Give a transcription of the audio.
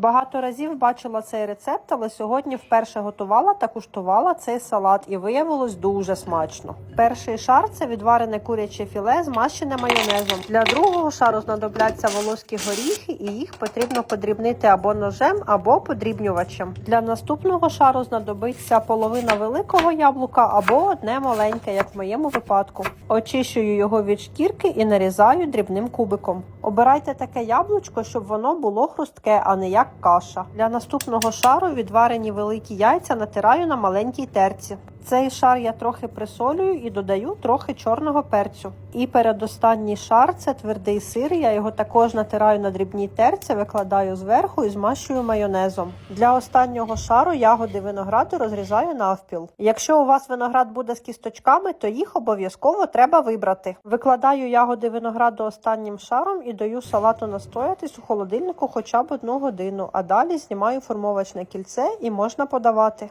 Багато разів бачила цей рецепт, але сьогодні вперше готувала та куштувала цей салат і виявилось дуже смачно. Перший шар це відварене куряче філе, змащене майонезом. Для другого шару знадобляться волоські горіхи, і їх потрібно подрібнити або ножем, або подрібнювачем. Для наступного шару знадобиться половина великого яблука або одне маленьке, як в моєму випадку. Очищую його від шкірки і нарізаю дрібним кубиком. Обирайте таке яблучко, щоб воно було хрустке, а не як каша. Для наступного шару відварені великі яйця натираю на маленькій терці. Цей шар я трохи присолюю і додаю трохи чорного перцю. І передостанній шар це твердий сир. Я його також натираю на дрібній терці, викладаю зверху і змащую майонезом. Для останнього шару ягоди винограду розрізаю навпіл. Якщо у вас виноград буде з кісточками, то їх обов'язково треба вибрати. Викладаю ягоди винограду останнім шаром і даю салату настоятись у холодильнику хоча б одну годину, а далі знімаю формовочне кільце і можна подавати.